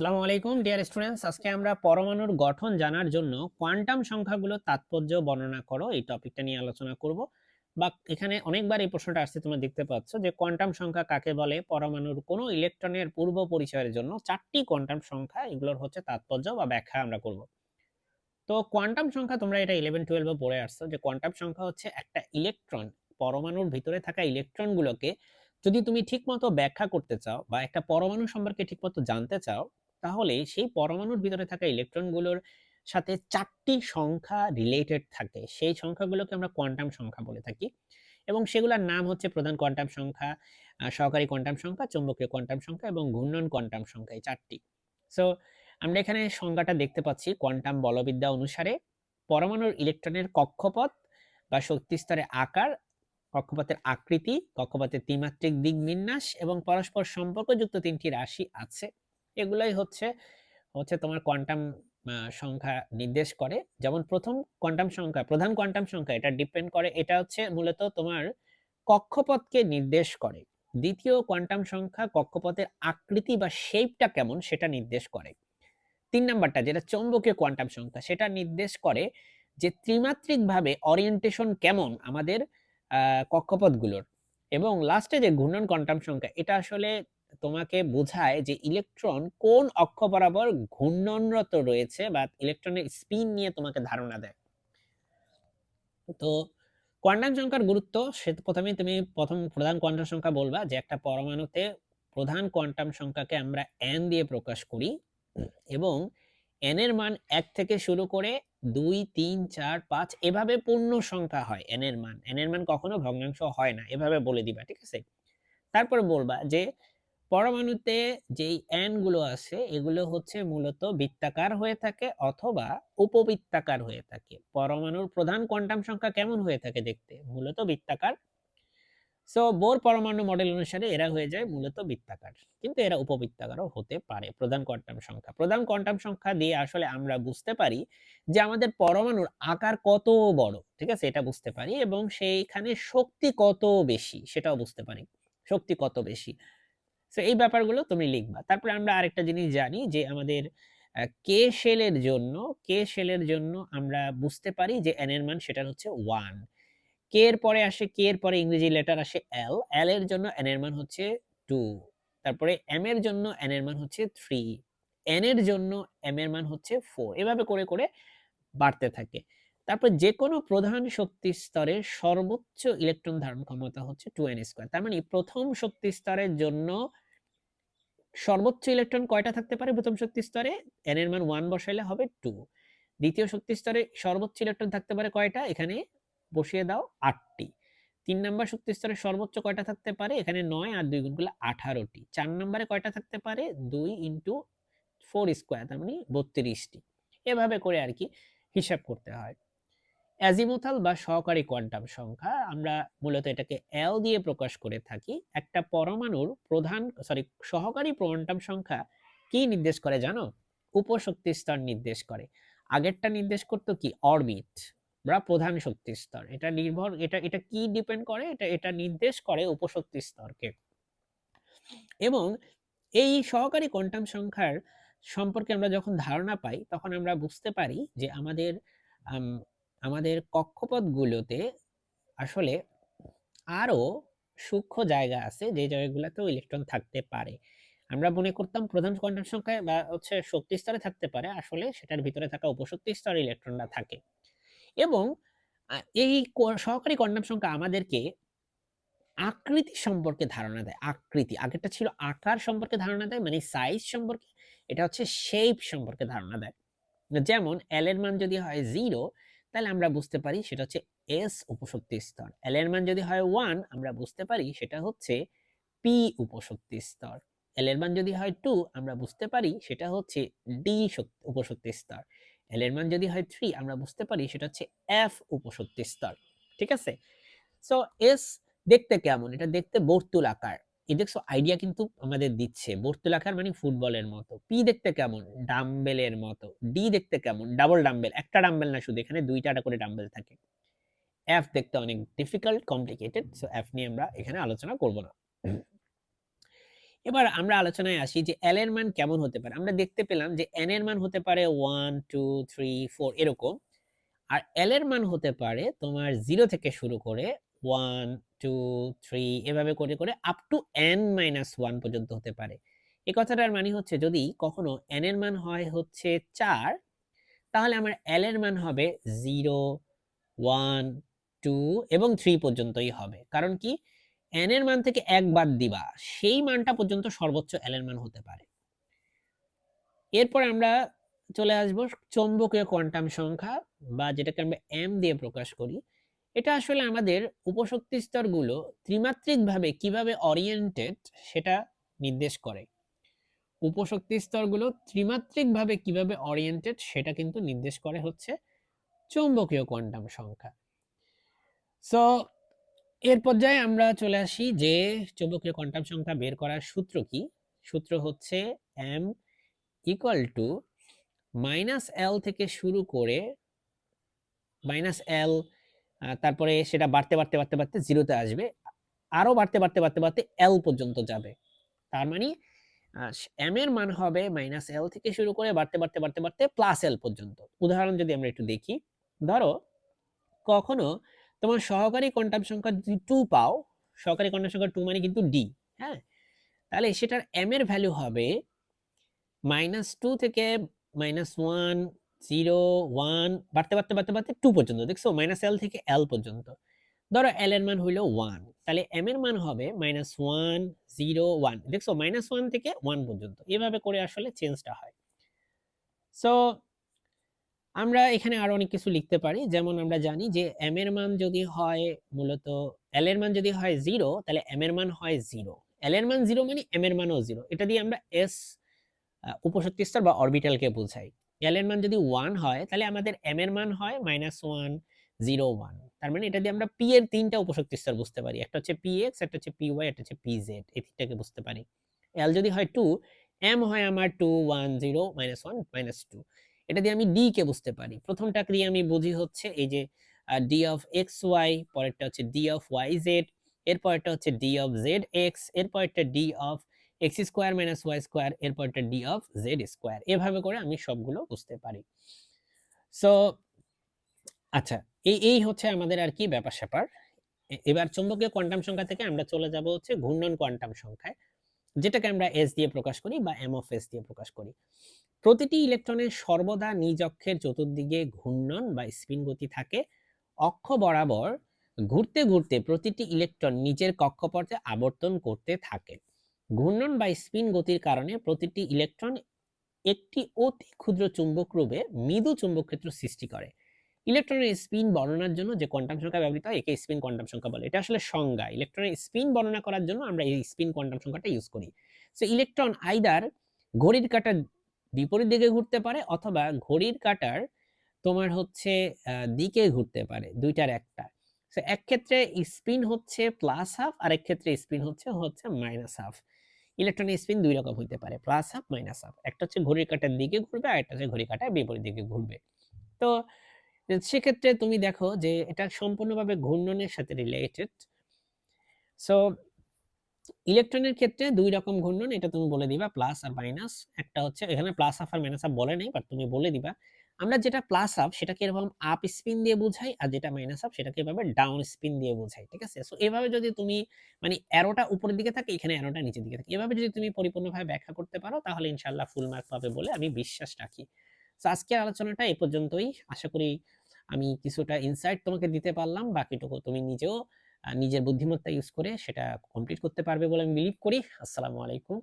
আসসালামু আলাইকুম dear students আজকে আমরা পরমাণুর গঠন জানার জন্য কোয়ান্টাম সংখ্যাগুলোর তাৎপর্য বর্ণনা করো, এই টপিকটা নিয়ে আলোচনা করব। বা এখানে অনেকবার এই প্রশ্নটা আসছে, তোমরা দেখতে পাচ্ছ যে কোয়ান্টাম সংখ্যা কাকে বলে? পরমাণুর কোনো ইলেকট্রনের পূর্ব পরিচয়ের জন্য চারটি কোয়ান্টাম সংখ্যা, এগুলোর হচ্ছে তাৎপর্য বা ব্যাখ্যা আমরা করব। তো কোয়ান্টাম সংখ্যা, তোমরা এটা ইলেভেন টুয়েলভে পড়ে আসছো যে কোয়ান্টাম সংখ্যা হচ্ছে একটা ইলেকট্রন পরমাণুর ভিতরে থাকা ইলেকট্রনগুলোকে যদি তুমি ঠিকমতো ব্যাখ্যা করতে চাও বা একটা পরমাণু সম্পর্কে ঠিকমতো জানতে চাও তাহলে সেই পরমাণুর ভিতরে থাকা ইলেকট্রনগুলোর সাথে চারটি সংখ্যা রিলেটেড থাকে। সেই সংখ্যাগুলোকে আমরা কোয়ান্টাম সংখ্যা বলে থাকি এবং সেগুলোর নাম হচ্ছে প্রধান কোয়ান্টাম সংখ্যা সহকারী কোয়ান্টাম সংখ্যা, চৌম্বকীয় কোয়ান্টাম সংখ্যা এবং ঘূর্ণন কোয়ান্টাম সংখ্যা এই চারটি। সো আমরা এখানে সংজ্ঞাটা দেখতে পাচ্ছি কোয়ান্টাম বলবিদ্যা অনুসারে। পরমাণুর ইলেকট্রনের কক্ষপথ বা শক্তিস্তরে আকার, কক্ষপথের আকৃতি, কক্ষপথের ত্রিমাত্রিক দিক বিন্যাস এবং পরস্পর সম্পর্কযুক্ত তিনটি রাশি আছে। এগুলাই হচ্ছে হচ্ছে তোমার কোয়ান্টাম সংখ্যা নির্দেশ করে। যেমন প্রথম কোয়ান্টাম সংখ্যা, প্রধান কোয়ান্টাম সংখ্যা, এটা ডিপেন্ড করে, এটা হচ্ছে মূলত তোমার কক্ষপথকে নির্দেশ করে। দ্বিতীয় কোয়ান্টাম সংখ্যা কক্ষপথের আকৃতি বা শেপটা কেমন, সেটা নির্দেশ করে। তিন নাম্বারটা, যেটা চৌম্বকীয় কোয়ান্টাম সংখ্যা, সেটা নির্দেশ করে যে ত্রিমাত্রিকভাবে অরিয়েন্টেশন কেমন আমাদের কক্ষপথগুলোর। এবং লাস্টে যে ঘূর্ণন কোয়ান্টাম সংখ্যা, এটা আসলে তোমাকে বোঝায় যে ইলেকট্রন কোন অক্ষ বরাবর ঘূর্ণনরত রয়েছে বা ইলেকট্রনের স্পিন নিয়ে তোমাকে ধারণা দেয়। তো কোয়ান্টাম সংখ্যার গুরুত্ব, সে প্রথমেই তুমি প্রথম প্রধান কোয়ান্টাম সংখ্যা বলবা যে একটা পরমাণুতে প্রধান কোয়ান্টাম সংখ্যাকে আমরা এন দিয়ে প্রকাশ করি এবং এন এর মান এক থেকে শুরু করে দুই, তিন, চার, পাঁচ এভাবে পূর্ণ সংখ্যা হয় এন এর মান। এন এর মান কখনো ভগ্নাংশ হয় না, এভাবে বলে দিবা, ঠিক আছে? তারপরে বলবা যে পরমাণুতে যেই গুলো আছে, এগুলো হচ্ছে মূলত বৃত্তাকার হয়ে থাকে অথবা উপবৃত্তাকার হয়ে থাকে। পরমাণুর প্রধান কোয়ান্টাম সংখ্যা কেমন হয়ে থাকে দেখতে? মূলত বৃত্তাকার। সো বোর পরমাণু মডেল অনুসারে এরা হয়ে যায় মূলত বৃত্তাকার। কিন্তু এরা উপবৃত্তাকারও হতে পারে, প্রধান কোয়ান্টাম সংখ্যা। প্রধান কোয়ান্টাম সংখ্যা দিয়ে আসলে আমরা বুঝতে পারি যে আমাদের পরমাণুর আকার কত বড়, ঠিক আছে? এটা বুঝতে পারি এবং সেইখানে শক্তি কত বেশি, সেটাও বুঝতে পারি। শক্তি কত বেশি? সো এই ব্যাপারগুলো তুমি লিখবা। তারপরে আমরা আরেকটা জিনিস জানি যে আমাদের কে শেলের জন্য, কে শেলের জন্য আমরা বুঝতে পারি যে এন এর মান সেটা হচ্ছে ওয়ান কে এর পরে আসে, কে এর পরে ইংরেজি লেটার আসে এল এল এর জন্য এন এর মান হচ্ছে টু তারপরে এম এর জন্য এন এর মান হচ্ছে থ্রি এন এর জন্য এম এর মান হচ্ছে ফোর এভাবে করে করে বাড়তে থাকে। তারপর যে কোনো প্রধান শক্তি স্তরের সর্বোচ্চ ইলেকট্রন ধারণ ক্ষমতা হচ্ছে টু এন স্কোয়ার তার মানে প্রথম শক্তি স্তরের জন্য সর্বোচ্চ ইলেকট্রন কয়টা থাকতে পারে প্রথম শক্তি স্তরে? এন এর মান ওয়ান বসাইলে হবে টু দ্বিতীয় শক্তি স্তরে সর্বোচ্চ ইলেকট্রন থাকতে পারে কয়টা? এখানে বসিয়ে দাও আটটি। তিন নম্বর শক্তি স্তরে সর্বোচ্চ কয়টা থাকতে পারে? এখানে নয় আর দুই গুণ করলে আঠারোটি। চার নম্বরে কয়টা থাকতে পারে? দুই ইন্টু ফোর স্কোয়ার তার মানে বত্রিশটি। এভাবে করে আর কি হিসাব করতে হয়। অ্যাজিমুথাল বা সহকারী কোয়ান্টাম সংখ্যা, আমরা মূলত এটাকে এল দিয়ে প্রকাশ করে থাকি, একটা পরমাণুর প্রধান সরি সহকারী কোয়ান্টাম সংখ্যা কি নির্দেশ করে জানো? উপশক্তি স্তর নির্দেশ করে। আগেরটা নির্দেশ করতো কি? অরবিট বা প্রধান শক্তি স্তর। এটা নির্ভর, এটা এটা কি ডিপেন্ড করে? এটা এটা নির্দেশ করে উপশক্তি স্তরকে। এবং এই সহকারী কোয়ান্টাম সংখ্যার সম্পর্কে আমরা যখন ধারণা পাই, তখন আমরা বুঝতে পারি যে আমাদের আমাদের কক্ষপথগুলোতে আসলে আরও সূক্ষ্ম জায়গা আছে যে জায়গাগুলোতেও ইলেকট্রন থাকতে পারে। আমরা মনে করতাম প্রধান কোয়ান্টাম সংখ্যায় বা হচ্ছে শক্তি স্তরে থাকতে পারে, আসলে সেটার ভিতরে থাকা উপশক্তি স্তরে ইলেকট্রনরা থাকে। এবং এই সহকারী কোয়ান্টাম সংখ্যা আমাদেরকে আকৃতি সম্পর্কে ধারণা দেয়, আকৃতি। আগেরটা ছিল আকার সম্পর্কে ধারণা দেয় মানে সাইজ সম্পর্কে। এটা হচ্ছে শেপ সম্পর্কে ধারণা দেয়। যেমন এল এর মান যদি হয় জিরো তাহলে আমরা বুঝতে পারি সেটা হচ্ছে এস উপশক্তি স্তর। এল এর মান যদি হয় ওয়ান আমরা বুঝতে পারি সেটা হচ্ছে পি উপশক্তি স্তর। এল এর মান যদি হয় টু আমরা বুঝতে পারি সেটা হচ্ছে ডি উপশক্তি স্তর। এল এর মান যদি হয় থ্রি আমরা বুঝতে পারি সেটা হচ্ছে এফ উপশক্তি স্তর। ঠিক আছে? সো এস দেখতে কেমন? এটা দেখতে বর্তুল আকার। দেখছ আইডিয়া কিন্তু আমাদের দিচ্ছে। বর্তুলাকার মানে ফুটবলের মতো। পি দেখতে কেমন? ডাম্বেলের মতো। ডি দেখতে কেমন? ডাবল ডাম্বেল একটা ডাম্বেল না শুধু, এখানে দুইটা করে ডাম্বেল থাকে। এফ দেখতে অনেক ডিফিকাল্ট কমপ্লিকেটেড সো এফ নিয়ে আমরা এখানে আলোচনা করব না। এবার আমরা আলোচনায় আসি যে এল এর মান কেমন হতে পারে। আমরা দেখতে পেলাম যে এন এর মান হতে পারে ওয়ান টু থ্রি ফোর এরকম। আর এল এর মান হতে পারে তোমার জিরো থেকে শুরু করে ওয়ান টু থ্রি এভাবে করে করে up to N minus one পর্যন্ত হতে পারে। এই কথাটার মানে হচ্ছে যদি কখনো এন এর মান হয় হচ্ছে চার, তাহলে আমার এল এর মান হবে জিরো ওয়ান টু এবং থ্রি পর্যন্তই হবে। কারণ কি? এন এর মান থেকে এক বাদ দিবা, সেই মানটা পর্যন্ত সর্বোচ্চ এল এর মান হতে পারে। এরপর আমরা চলে আসব চৌম্বকীয় কোয়ান্টাম সংখ্যা বা যেটাকে আমরা এম দিয়ে প্রকাশ করি। এটা আসলে আমাদের উপশক্তি স্তরগুলো ত্রিমাত্রিকভাবে কীভাবে অরিয়েন্টেড সেটা নির্দেশ করে। উপশক্তি স্তরগুলো ত্রিমাত্রিকভাবে কীভাবে অরিয়েন্টেড সেটা কিন্তু নির্দেশ করে হচ্ছে চৌম্বকীয় কোয়ান্টাম সংখ্যা। সো এর পর্যায়ে আমরা চলে আসি যে চৌম্বকীয় কোয়ান্টাম সংখ্যা বের করার সূত্র কি? সূত্র হচ্ছে M equal to minus L থেকে শুরু করে মাইনাস এল তারপরে সেটা বাড়তে বাড়তে বাড়তে বাড়তে জিরোতে আসবে। আরও বাড়তে বাড়তে বাড়তে বাড়তে এল পর্যন্ত যাবে। তার মানে এম এর মান হবে মাইনাস এল থেকে শুরু করে বাড়তে বাড়তে বাড়তে বাড়তে প্লাস এল পর্যন্ত। উদাহরণ যদি আমরা একটু দেখি, ধরো কখনো তোমার সহকারী কোয়ান্টাম সংখ্যা যদি টু পাও, সহকারী কোয়ান্টাম সংখ্যা টু মানে কিন্তু ডি হ্যাঁ? তাহলে সেটার এম এর ভ্যালু হবে মাইনাস টু থেকে মাইনাস ওয়ান জিরো, ওয়ান, বাড়তে বাড়তে বাড়তে বাড়তে টু পর্যন্ত। দেখছ মাইনাস এল থেকে এল পর্যন্ত। ধরো এল এর মান হইল ওয়ান তাহলে এম এর মান হবে মাইনাস ওয়ান জিরো ওয়ান দেখছ মাইনাস ওয়ান থেকে ওয়ান পর্যন্ত। এভাবে করে আসলে চেঞ্জটা হয়। সো আমরা এখানে আরও অনেক কিছু লিখতে পারি। যেমন আমরা জানি যে এম এর মান যদি হয় মূলত এল এর মান যদি হয় জিরো তাহলে এম এর মান হয় জিরো এল এর মান জিরো মানে এম এর মানও জিরো এটা দিয়ে আমরা এস উপশক্তি স্তর বা অরবিটালকে বোঝাই। এল এর মান যদি ওয়ান হয়, তাহলে আমাদের এম এর মান হয় মাইনাস ওয়ান জিরো ওয়ান তার মানে এটা দিয়ে আমরা পি এর তিনটা উপশক্তি স্তর বুঝতে পারি। একটা হচ্ছে পি এক্স একটা হচ্ছে পি ওয়াই একটা হচ্ছে পি জেড এই তিনটাকে বুঝতে পারি। এল যদি হয় টু এম হয় আমার two one zero minus one minus two এটা দিয়ে আমি ডি কে বুঝতে পারি। প্রথমটা দিয়ে আমি বুঝি হচ্ছে এই যে ডি অফ এক্স ওয়াই পরেরটা হচ্ছে ডি অফ ওয়াই জেড এরপরটা হচ্ছে ডি অফ জেড এক্স এরপরটা D of X square minus Y square এরপরটা ডি অফ জেড স্কোয়ার এভাবে করে আমি সবগুলো বুঝতে পারি। সো আচ্ছা এই এই হচ্ছে আমাদের আর কি ব্যাপার স্যাপার। এবার চৌম্বকীয় কোয়ান্টাম সংখ্যা থেকে আমরা চলে যাব হচ্ছে ঘূর্ণন কোয়ান্টাম সংখ্যায়, যেটাকে আমরা এস দিয়ে প্রকাশ করি বা এম অফ এস দিয়ে প্রকাশ করি। প্রতিটি ইলেকট্রনের সর্বদা নিজ অক্ষের চতুর্দিকে ঘূর্ণন বা স্পিন গতি থাকে। অক্ষ বরাবর ঘুরতে ঘুরতে প্রতিটি ইলেকট্রন নিজের কক্ষপথে আবর্তন করতে থাকে। ঘূর্ণন বা স্পিন গতির কারণে প্রতিটি ইলেকট্রন একটি অতি ক্ষুদ্র চুম্বক রূপে মৃদু চুম্বক ক্ষেত্র সৃষ্টি করে। ইলেকট্রনের স্পিন বর্ণনার জন্য যে কোয়ান্টাম সংখ্যা ব্যবহৃত হয়, একে স্পিন কোয়ান্টাম সংখ্যা বলে। এটা আসলে সংজ্ঞা। ইলেকট্রনের স্পিন বর্ণনা করার জন্য আমরা এই স্পিন কোয়ান্টাম সংখ্যাটা ইউজ করি। সো, ইলেকট্রন আইদার ঘড়ির কাটার বিপরীত দিকে ঘুরতে পারে অথবা ঘড়ির কাটার তোমার হচ্ছে দিকে ঘুরতে পারে, দুইটার একটা। সো, এক ক্ষেত্রে স্পিন হচ্ছে প্লাস হাফ আর এক ক্ষেত্রে স্পিন হচ্ছে হচ্ছে মাইনাস হাফ ইলেকট্রনের স্পিন দুই রকম হইতে পারে প্লাস হাফ মাইনাস হাফ একটা হচ্ছে ঘড়ির কাঁটার দিকে ঘুরবে আর একটা হচ্ছে ঘড়ির কাঁটার বিপরীত দিকে ঘুরবে। তো সেক্ষেত্রে তুমি দেখো যে এটা সম্পূর্ণভাবে ঘূর্ণনের সাথে রিলেটেড সো ইলেকট্রনের ক্ষেত্রে দুই রকম ঘূর্ণন, এটা তুমি বলে দিবা প্লাস আর মাইনাস একটা হচ্ছে, এখানে প্লাস হাফ আর মাইনাস হাফ বলে নেই বাট তুমি বলে দিবা। আমরা যেটা প্লাস হাফ সেটাকে এরকম আপ স্পিন দিয়ে বুঝাই আর যেটা মাইনাস হাফ সেটাকে এভাবে ডাউন স্পিন দিয়ে বুঝাই, ঠিক আছে? সো এভাবে যদি তুমি মানে অ্যারোটা উপরের দিকে থাকে, এখানে অ্যারোটা নিচের দিকে থাকে। এভাবে যদি তুমি পরিপূর্ণভাবে ব্যাখ্যা করতে পারো, তাহলে ইনশাল্লাহ ফুল মার্ক পাবে বলে আমি বিশ্বাস রাখি। তো আজকের আলোচনাটা এই পর্যন্তই। আশা করি আমি কিছুটা ইনসাইট তোমাকে দিতে পারলাম। বাকিটুকু তুমি নিজেও নিজের বুদ্ধিমত্তা ইউজ করে সেটা কমপ্লিট করতে পারবে বলে আমি বিলিভ করি। আসসালামু আলাইকুম।